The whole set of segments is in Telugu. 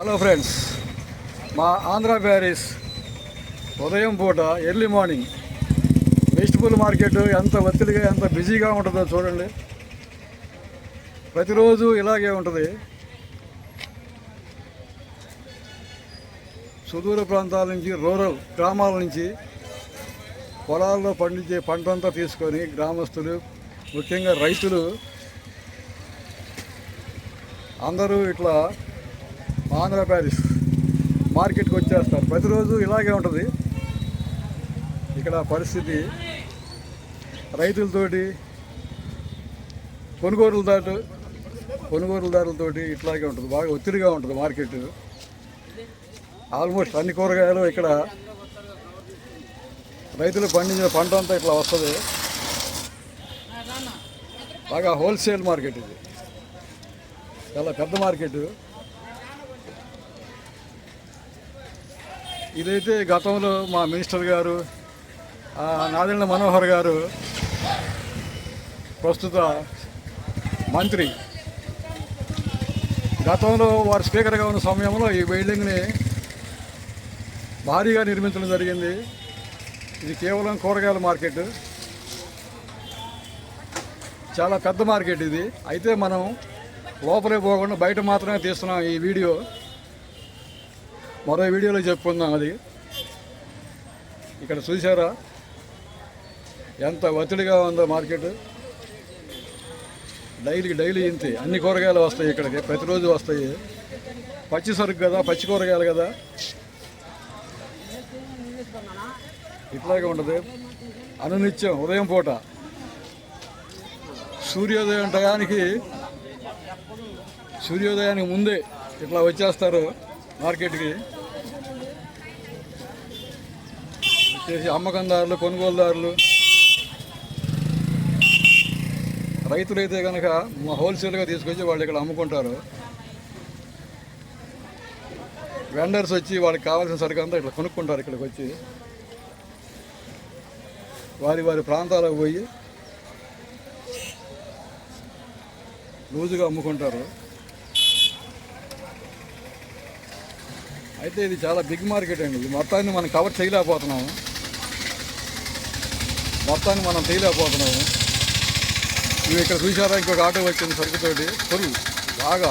హలో ఫ్రెండ్స్ మా ఆంధ్ర ప్యారిస్ ఉదయం పూట ఎర్లీ మార్నింగ్ వెజిటబుల్ మార్కెట్ ఎంత ఒత్తిడిగా ఎంత బిజీగా ఉంటుందో చూడండి. ప్రతిరోజు ఇలాగే ఉంటుంది. సుదూర ప్రాంతాల నుంచి రూరల్ గ్రామాల నుంచి పొలాల్లో పండించే పంటంతా తీసుకొని గ్రామస్తులు ముఖ్యంగా రైతులు అందరూ ఇట్లా ఆంధ్ర ప్యారిస్ మార్కెట్కి వచ్చేస్తారు ప్రతిరోజు ఇలాగే ఉంటుంది. ఇక్కడ పరిస్థితి రైతులతోటి కొనుగోలుదారు కొనుగోలుదారులతోటి ఇట్లాగే ఉంటుంది. బాగా ఒత్తిడిగా ఉంటుంది మార్కెట్. ఆల్మోస్ట్ అన్ని కూరగాయలు ఇక్కడ రైతులు పండించిన పంట అంతా ఇట్లా వస్తుంది. బాగా హోల్సేల్ మార్కెట్ ఇది. చాలా పెద్ద మార్కెట్. ఇదైతే గతంలో మా మినిస్టర్ గారు ఆ, నాదెండ్ల మనోహర్ గారు ప్రస్తుత మంత్రి. గతంలో వారు స్పీకర్గా ఉన్న సమయంలో ఈ బిల్డింగ్ని భారీగా నిర్మించడం జరిగింది. ఇది కేవలం కూరగాయల మార్కెట్. చాలా పెద్ద మార్కెట్ ఇది. అయితే మనం లోపలే పోకుండా బయట మాత్రమే తీస్తున్నాం ఈ వీడియో. మరో వీడియోలో చెప్పుకుందాం అది. ఇక్కడ చూసారా ఎంత ఒత్తిడిగా ఉందో మార్కెట్. డైలీ డైలీ ఇంతే. అన్ని కూరగాయలు వస్తాయి ఇక్కడికి. ప్రతిరోజు వస్తాయి. పచ్చి సరుకు కదా పచ్చి కూరగాయలు కదా. ఇట్లాగే ఉండదు అనునిత్యం ఉదయం పూట. సూర్యోదయం టయానికి సూర్యోదయానికి ముందే ఇట్లా వచ్చేస్తారు మార్కెట్కి. అమ్మకందారులు కొనుగోలుదారులు. రైతులైతే కనుక మా హోల్సేల్గా తీసుకొచ్చి వాళ్ళు ఇక్కడ అమ్ముకుంటారు. వెండర్స్ వచ్చి వాళ్ళకి కావాల్సిన సరుకు అంతా ఇట్లా కొనుక్కుంటారు ఇక్కడికి వచ్చి. వారి వారి ప్రాంతాలకు పోయి లూజుగా అమ్ముకుంటారు. అయితే ఇది చాలా బిగ్ మార్కెట్ అండి. ఇది మొత్తాన్ని మనం కవర్ చేయలేకపోతున్నాము. మొత్తాన్ని మనం తీయలేకపోతున్నాము. ఇవి ఇక్కడ చూసారా ఇంకొక ఆటో వచ్చింది సరుకుతోటి. ఫుల్ బాగా.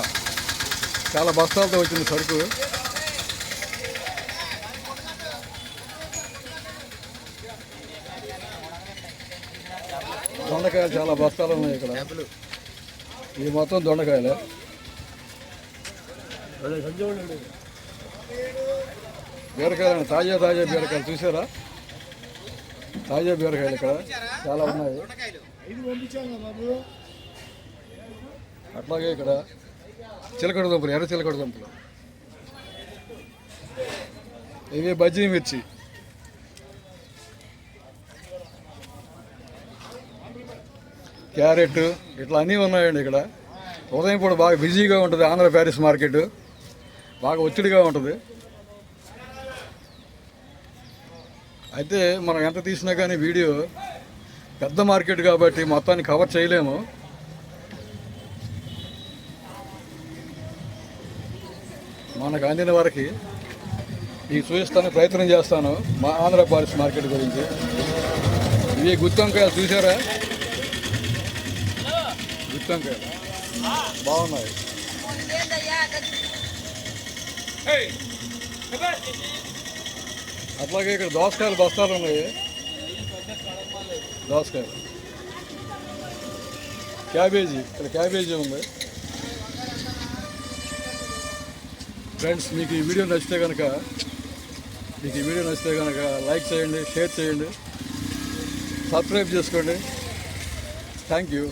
చాలా బస్తాలతో వచ్చింది సరుకు. దొండకాయలు చాలా బస్తాలు ఉన్నాయి ఇక్కడ. ఇది మొత్తం దొండకాయలే. బీరకాయలు తాజా తాజా బీరకాయలు చూసారా తాజా బీరకాయలు ఇక్కడ. చాలా ఉన్నాయి. అట్లాగే ఇక్కడ చిలకడ దుంపలు ఎర్ర చిలకడ దుంపలు. ఇవి బజ్జీ మిర్చి. క్యారెట్ ఇట్లా అన్నీ ఉన్నాయండి ఇక్కడ. ఉదయం పూట బాగా బిజీగా ఉంటుంది ఆంధ్ర ప్యారిస్ మార్కెట్. బాగా ఒత్తిడిగా ఉంటుంది. అయితే మనం ఎంత తీసినా కానీ వీడియో పెద్ద మార్కెట్ కాబట్టి మొత్తాన్ని కవర్ చేయలేము మనకు అందిన వరకు ఈ చూపిస్తాను ప్రయత్నం చేస్తాను మా ఆంధ్ర పాలిస్ మార్కెట్ గురించి ఇవి గుత్తంకాయలు చూసారా గుత్తొంకాయలు బాగున్నాయి అట్లాగే ఇక్కడ దోసకాయలు బస్తాలు ఉన్నాయి. దోసకాయలు. క్యాబేజీ ఇక్కడ క్యాబేజీ ఉంది. ఫ్రెండ్స్ మీకు ఈ వీడియో నచ్చితే కనుక మీకు ఈ వీడియో నచ్చితే కనుక లైక్ చేయండి షేర్ చేయండి. సబ్స్క్రైబ్ చేసుకోండి. Thank you.